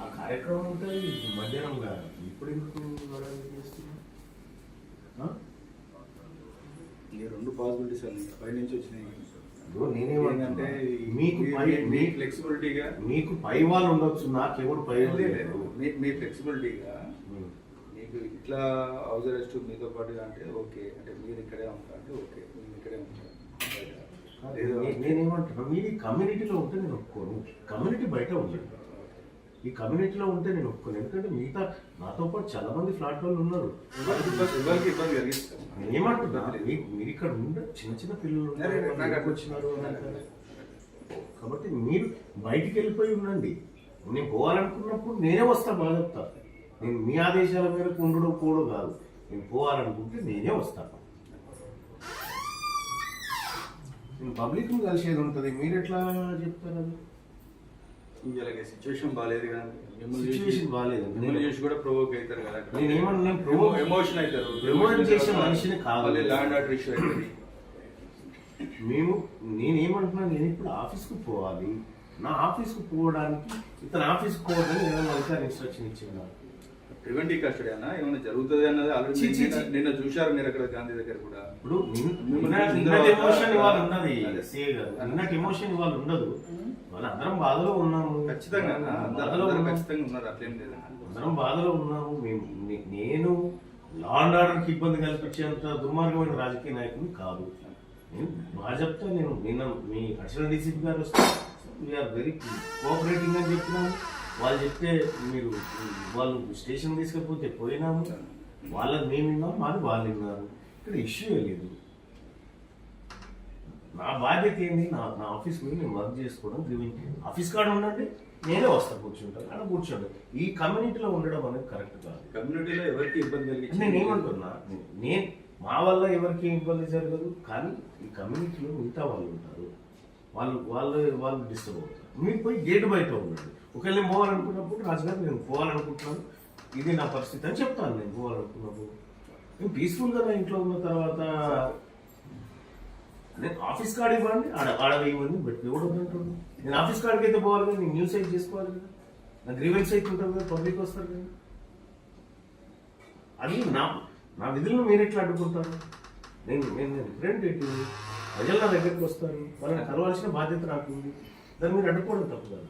ఆ కార్యక్రమం ఉంటుంది మధ్యాహ్నం కాదు. ఇప్పుడు ఎందుకు? ఈ రెండు పాసిబిలిటీస్ అన్ని పై నుంచి వచ్చినాయి ఏంటంటే మీకు మీ మీ ఫ్లెక్సిబిలిటీగా మీకు పై వాళ్ళు ఉండొచ్చు నాకెవరు పై లేరు. మీ మీ ఫ్లెక్సిబిలిటీగా. మీకు ఇట్లా హౌస్ అరెస్ట్ మీతో పాటుగా అంటే ఓకే. అంటే మీరు ఇక్కడే ఉంటారు అంటే ఓకే. మేము ఇక్కడే ఉంటాం లేదు నే- నేనేమంటున్నా మీది కమ్యూనిటీలో ఉంటే నేను ఒప్పుకోను. కమ్యూనిటీ బయట ఉండండి ఈ కమ్యూనిటీలో ఉంటే నేను ఒప్పుకోను. ఎందుకంటే మిగతా నాతో పాటు చాలా మంది ఫ్లాట్ వాళ్ళు ఉన్నారు. ఏమంటున్నా మీరు ఇక్కడ ఉండ చిన్న చిన్న పిల్లలు వచ్చినారు. కాబట్టి మీరు బయటికి వెళ్ళిపోయి ఉండండి. నేను పోవాలనుకున్నప్పుడు నేనే వస్తా బాగా నేను మీ ఆదేశాల మేరకు ఉండడం కూడా కాదు. నేను పోవాలనుకుంటే నేనే వస్తాను నేను పబ్లిక్ కలిసేది ఉంటుంది. మీరు ఎట్లా చెప్తారు అది? ఇలాగే సిచ్యువేషన్ బాగాలేదు చూసి- Situation బాలేదు. మిమ్మల్ని చూసి కూడా ప్రొవోక్ అవుతారు కదా. నేను ఏమన్నా నేను provoke- ఎమోషన్ అవుతారు Provoke చేసే మనిషిని. మళ్ళీ ల్యాండ్ ఆర్డర్ ఇష్యూ అవుతుంది మేము నేనేమంటున్నాను నేను ఇప్పుడు ఆఫీస్కి పోవాలి నా ఆఫీస్కి పోవడానికి ఇతను ఆఫీస్కి పోవద్దని ఏదైనా అధికారి ఇన్స్ట్రక్షన్ ఇచ్చిందా ప్రివెంటివ్ కస్టడీ అన్న ఏమైనా జరుగుతుంది అన్నది ఆల్రెడీ నిన్న- చూశారు మీరు అక్కడ గాంధీ దగ్గర కూడా. ఇప్పుడు ఎమోషన్ ఇవాళ ఉన్నది. నిన్నటి ఎమోషన్ ఇవాళ ఉండదు. వాళ్ళ అందరం బాధలో ఉన్నాము. ఖచ్చితంగా. బాధలో. ఖచ్చితంగా ఉన్నారు. అట్లేం లేదన్న అందరం బాధలో ఉన్నాము. మేము నేను లా అండ్ ఆర్డర్కి ఇబ్బంది కల్పించేంత దుర్మార్గమైన రాజకీయ నాయకుని కాదు. నేను భాజప్తో నేను నిన్న మీ అడిషనల్ డీసీపీ గారు వస్తే వీఆర్ వెరీ కోఆపరేటింగ్ అని చెప్పినాము వాళ్ళు చెప్తే మీరు వాళ్ళు స్టేషన్ తీసుకపోతే పోయినాము. వాళ్ళది మేము విన్నాం మాది వాళ్ళు విన్నారు ఇక్కడ ఇష్యూ లేదు. నా బాధ్యత ఏంది? నా నా ఆఫీస్ మీద నేను వర్క్ చేసుకోవడం గ్రీవింగ్ ఆఫీస్ కాడ ఉండండి నేనే వస్తా కూర్చుంటాను. అక్కడ కూర్చోండి. ఈ కమ్యూనిటీలో ఉండడం అనేది కరెక్ట్ కాదు. కమ్యూనిటీలో ఎవరికి ఇబ్బంది నేను కలిగించింది ఏమంటున్నా నేను మా వల్ల ఎవరికి ఇబ్బంది జరగదు. కానీ ఈ కమ్యూనిటీలో మిగతా వాళ్ళు ఉంటారు. వాళ్ళు వాళ్ళు వాళ్ళు డిస్టర్బ్ అవుతారు. మీరు పోయి గేటు బయట ఉండండి. ఒకవేళ నేను పోవాలనుకున్నప్పుడు రాజుగారు నేను పోవాలనుకుంటున్నాను. ఇది నా పరిస్థితి అని చెప్తాను నేను పోవాలనుకున్నప్పుడు. నేను పీస్ఫుల్గా నా ఇంట్లో ఉన్న తర్వాత నేను ఆఫీస్ కార్డ్ ఇవ్వండి. ఆడ ఆడ ఇవ్వండి. బట్ ఎవడు వద్దంటాడు నేను ఆఫీస్ కార్డ్కి అయితే పోవాలి కదా నేను న్యూస్ అయితే చేసుకోవాలి కదా. నా గ్రీవెన్స్ అయితే ఉంటుంది కదా పబ్లిక్ వస్తారు కదా. అది నా నా విధులను మీరు ఎట్లా అడ్డుకుంటారు? నేను నేను రిప్రజెంటేటివ్ ప్రజలు నా దగ్గరికి వస్తారు. వాళ్ళని కలవాల్సిన బాధ్యత నాకు ఉంది దాన్ని మీరు అడ్డుకోవడం తప్పు కాదు.